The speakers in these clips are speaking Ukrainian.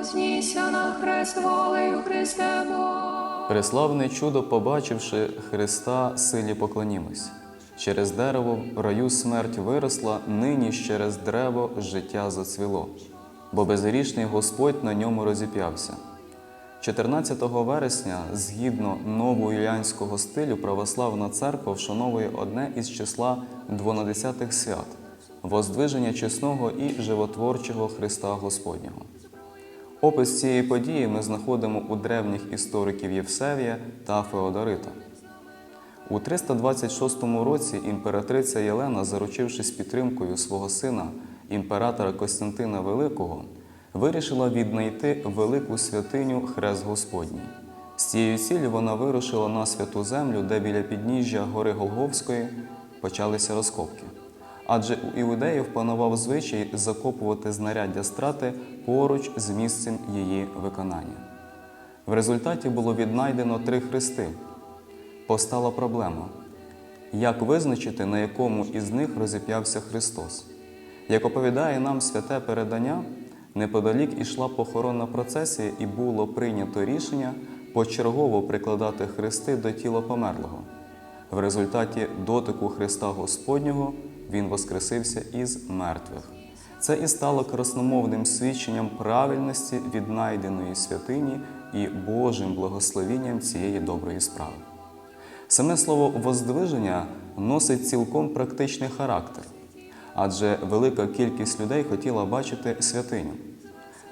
Вознісся на хрест волею Христе Бог. Преславне чудо, побачивши Христа, силі поклонімось. Через дерево раю смерть виросла, нині ж через древо життя зацвіло, бо безгрішний Господь на ньому розіп'явся. 14 вересня, згідно новоюліанського стилю, православна церква вшановує одне із числа двонадесятих свят воздвиження чесного і животворчого Христа Господнього. Опис цієї події ми знаходимо у древніх істориків Євсевія та Феодорита. У 326 році імператриця Єлена, заручившись підтримкою свого сина, імператора Костянтина Великого, вирішила віднайти велику святиню Хрест Господній. З цією ціллю вона вирушила на святу землю, де біля підніжжя гори Голговської почалися розкопки. Адже у іудеїв панував звичай закопувати знаряддя страти поруч з місцем її виконання. В результаті було віднайдено три хрести. Постала проблема: як визначити, на якому із них розіп'явся Христос? Як оповідає нам святе передання, неподалік ішла похоронна процесія і було прийнято рішення почергово прикладати хрести до тіла померлого. В результаті дотику Христа Господнього він воскресився із мертвих. Це і стало красномовним свідченням правильності віднайденої святині і Божим благословінням цієї доброї справи. Саме слово воздвиження носить цілком практичний характер, адже велика кількість людей хотіла бачити святиню.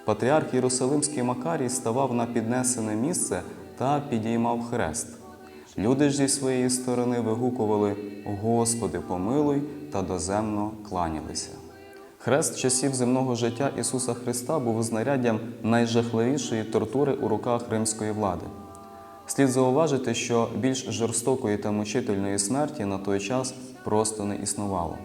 Патріарх Єрусалимський Макарій ставав на піднесене місце та підіймав хрест. Люди ж зі своєї сторони вигукували Господи, помилуй та доземно кланялися. Хрест часів земного життя Ісуса Христа був знаряддям найжахливішої тортури у руках римської влади. Слід зауважити, що більш жорстокої та мучительної смерті на той час просто не існувало.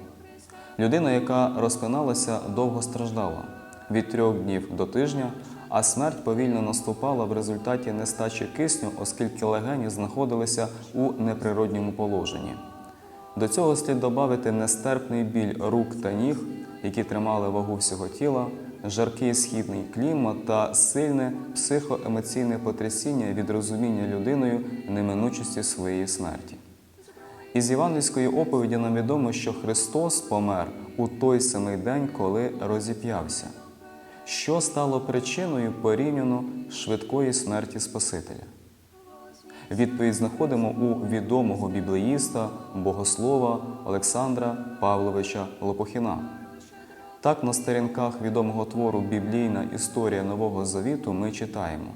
Людина, яка розпиналася, довго страждала від трьох днів до тижня, а смерть повільно наступала в результаті нестачі кисню, оскільки легені знаходилися у неприродньому положенні. До цього слід додати нестерпний біль рук та ніг, які тримали вагу всього тіла, жаркий східний клімат та сильне психоемоційне потрясіння від розуміння людиною неминучості своєї смерті. Із євангельської оповіді нам відомо, що Христос помер у той самий день, коли розіп'явся. Що стало причиною порівняно швидкої смерті Спасителя? Відповідь знаходимо у відомого біблеїста, богослова Олександра Павловича Лопухіна. Так, на сторінках відомого твору Біблійна історія Нового Завіту ми читаємо: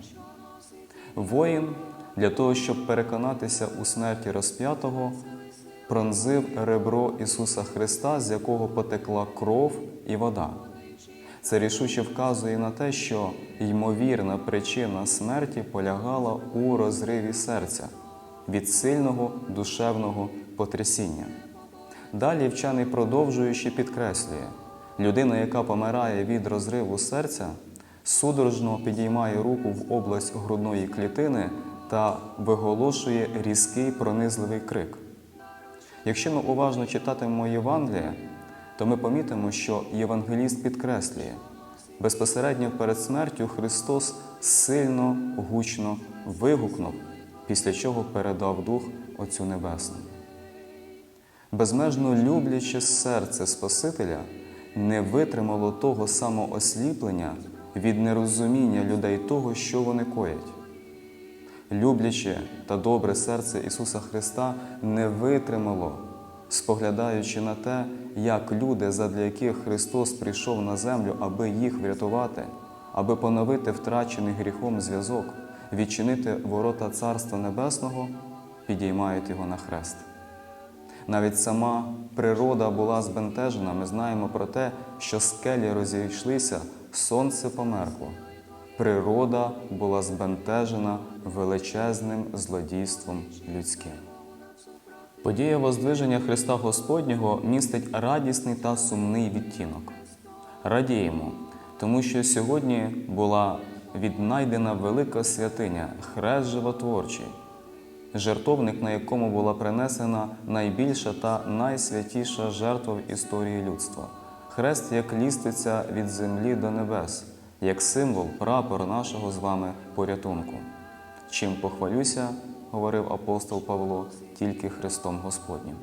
Воїн для того, щоб переконатися у смерті розп'ятого, пронзив ребро Ісуса Христа, з якого потекла кров і вода. Це рішуче вказує на те, що ймовірна причина смерті полягала у розриві серця від сильного душевного потрясіння. Далі вчений продовжуючи підкреслює, людина, яка помирає від розриву серця, судорожно підіймає руку в область грудної клітини та виголошує різкий пронизливий крик. Якщо ми уважно читатимемо Євангеліє, то ми помітимо, що євангеліст підкреслює, безпосередньо перед смертю Христос сильно гучно вигукнув, після чого передав Дух Отцю Небесному. Безмежно любляче серце Спасителя не витримало того самоосліплення від нерозуміння людей того, що вони коять. Любляче та добре серце Ісуса Христа не витримало, споглядаючи на те, як люди, задля яких Христос прийшов на землю, аби їх врятувати, аби поновити втрачений гріхом зв'язок, відчинити ворота Царства Небесного, підіймають його на хрест. Навіть сама природа була збентежена. Ми знаємо про те, що скелі розійшлися, сонце померкло. Природа була збентежена величезним злодійством людським. Подія Воздвиження Христа Господнього містить радісний та сумний відтінок. Радіємо, тому що сьогодні була віднайдена велика святиня, хрест животворчий, жертовник, на якому була принесена найбільша та найсвятіша жертва в історії людства. Хрест як ліститься від землі до небес, як символ прапор нашого з вами порятунку. Чим похвалюся, говорив апостол Павло, тільки Христом Господнім.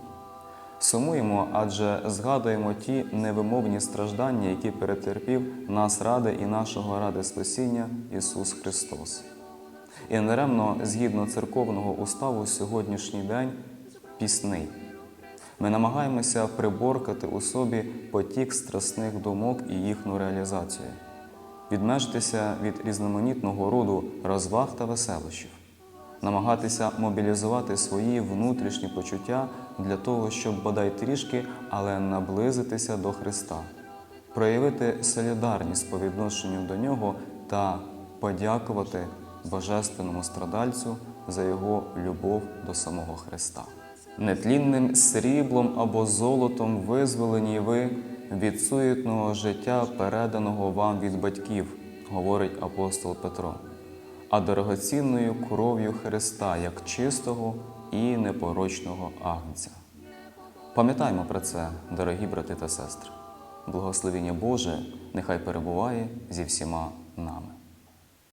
Сумуємо, адже згадуємо ті невимовні страждання, які перетерпів нас ради і нашого ради спасіння Ісус Христос. І недаремно, згідно церковного уставу, сьогоднішній день пісний. Ми намагаємося приборкати у собі потік страсних думок і їхню реалізацію, відмежитися від різноманітного роду розваг та веселощів, намагатися мобілізувати свої внутрішні почуття для того, щоб бодай трішки, але наблизитися до Христа, проявити солідарність по відношенню до Нього та подякувати Божественному страдальцю за Його любов до самого Христа. Нетлінним сріблом або золотом визволені ви від суетного життя, переданого вам від батьків, говорить апостол Петро, а дорогоцінною кров'ю Христа, як чистого і непорочного агнця. Пам'ятаймо про це, дорогі брати та сестри. Благословіння Боже нехай перебуває зі всіма нами.